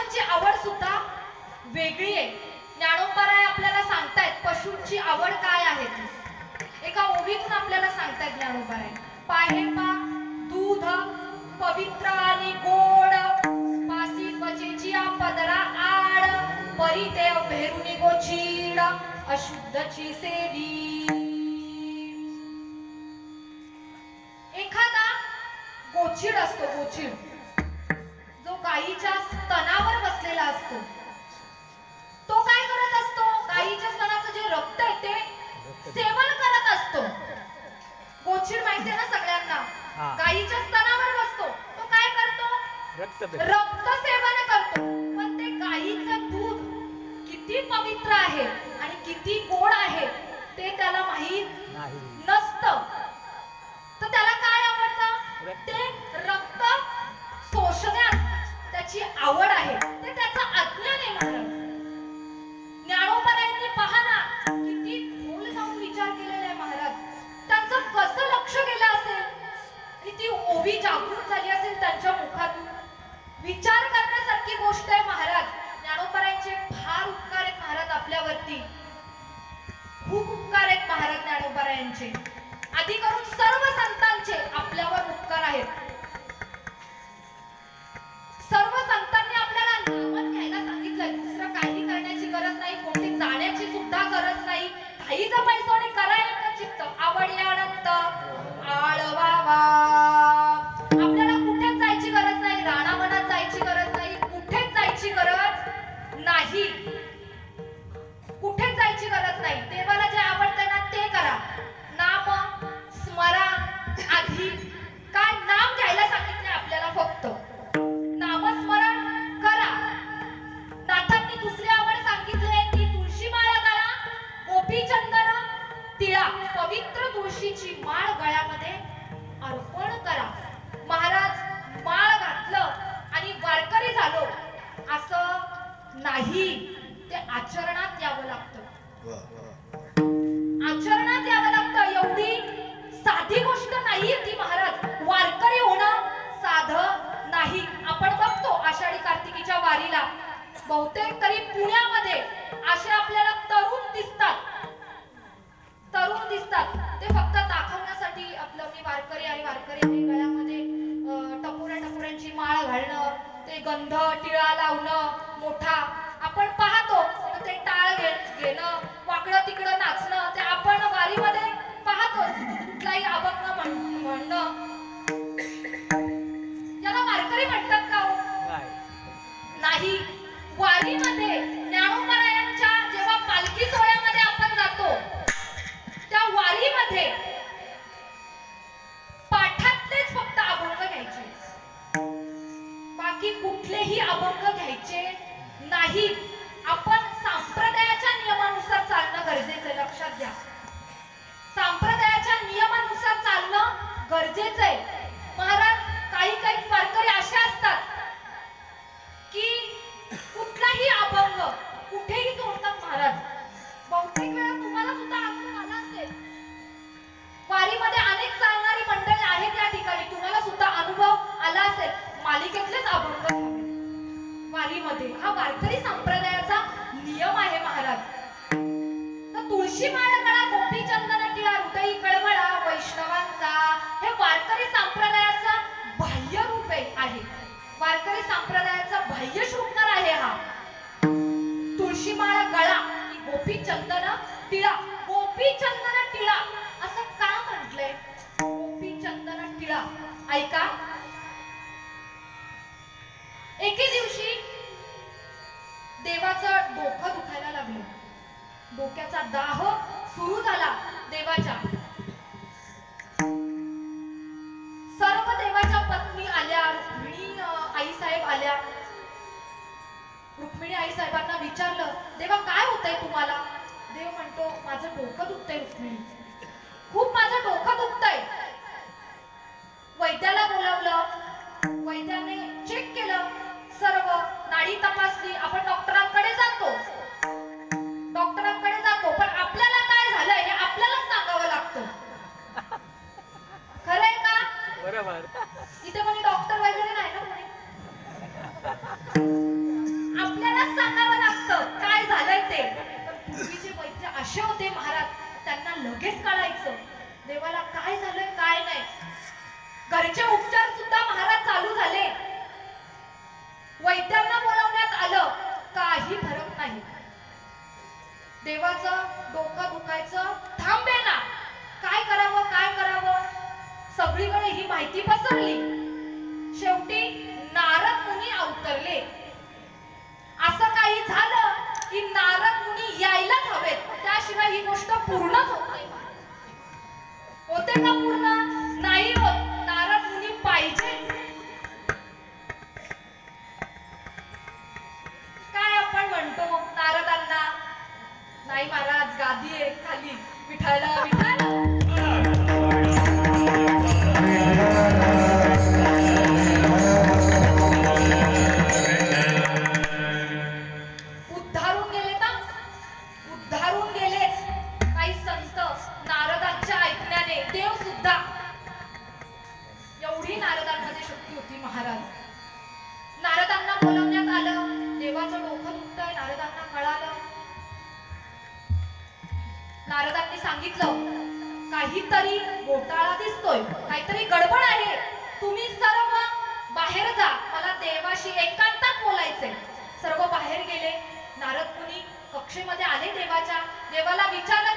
पक्ष्यांची आवड सुद्धा वेगळी आहे. ज्ञानोबाराय आपल्याला सांगतायत पशूंची आवड काय आहे? ती एका ओवीतून आपल्याला सांगतायत ज्ञानोबाराय पाहे पा दूध पवित्र आणि गोड. पासी त्वचेची पदरा आड. परी देव भेरुनी गोचीड अशुद्धची सेवी एखादा गोचिड असतो गोचिड. जो गायीच्या स्तनावर बसलेला असतो तो काय करत असतो गायीच्या स्तनाचं जे रक्त आहे ते सेवन करत असतो माहितीये ना सगळ्यांना. गायीच्या स्तनावर बसतो. तो काय करतो? रक्त सेवन करतो. पण ते गायीचं दूध किती पवित्र आहे आणि किती गोड आहे ते त्याला माहीत नसतं. आधी करून सर्व संतांचे आपल्यावर उपकार आहेत. सर्व संतांनी आपल्याला नामच घ्यायला सांगितलंय. दुसरं काही करण्याची गरज नाही कोणती जाण्याची सुद्धा गरज नाही. काहीचा पैसा नाही. ते आचरणात यावं लागतं. आचरणात यावं लागतं. एवढी साधी गोष्ट नाहीये ती महाराज. वारकरी होणं साध नाही. आपण बघतो आषाढी कार्तिकीच्या वारीला. बहुतेक तरी पुण्यामध्ये असे आपल्याला तरुण दिसतात. तरुण दिसतात. ते फक्त दाखवण्यासाठी आपलं मी वारकरी आहे वारकरी आहे गळ्यामध्ये टपोऱ्या टपोऱ्यांची माळ घालणं ते गंध टिळा लावणं मोठा. आपण पाहतो तर ते टाळ घे घेणं वाकडं तिकडं नाचणं ते आपण वारीमध्ये पाहतो कुठलाही अभंग म्हणणं. नाही हा वारकरी संप्रदायाचा नियम आहे महाराज. तुळशी माळ गळा गोपी चंदन टिळा हृदयी कळवळा वैष्णवांचा हे वारकरी संप्रदायाचा बाह्य रूप आहे. वारकरी संप्रदायाचा बाह्य शृंगार आहे हा. तुळशी माळ गळा गोपी चंदन टिळा गोपी चंदन देवाचं डोकं दुखायला लागलं. डोक्याचा दाह सुरू झाला देवाच्या. सर्व देवाच्या पत्नी आल्या रुक्मिणी आई साहेब आल्या. रुक्मिणी आई साहेबांना विचारलं देवा काय होतंय तुम्हाला? देव म्हणतो माझं डोकं दुखतंय रुक्मिणी. खूप माझं डोकं दुखतंय. वैद्याला बोलावलं वैद्याने साक्षी होते महाराज. त्यांना लगेच कळायचं. देवाला काय झालं काय नाही. घरचे उपचार सुद्धा महाराज चालू झाले. वैद्यांना बोलवण्यात आलं काही फरक नाही. देवाचं डोकं दुखायचं थांबे ना काय करावं काय करावं? सगळीकडे ही माहिती पसरली. शेवटी नारद मुनी अवतरले. असं काही झालं हवेत ही गोष्ट पूर्णच होत नाही. होते का पूर्ण? नाही होत. नारद मुनी पाहिजे. काय आपण म्हणतो नारदांना? नाही महाराज गादी आहे खाली. विठायला विठायला नारदांनी सांगितलं काहीतरी घोटाळा दिसतोय काहीतरी गडबड आहे. तुम्ही सर्व बाहेर जा मला देवाशी एकांतात बोलायचंय. सर्व बाहेर गेले. नारद मुनी कक्षेमध्ये आले देवाच्या देवाला विचारलं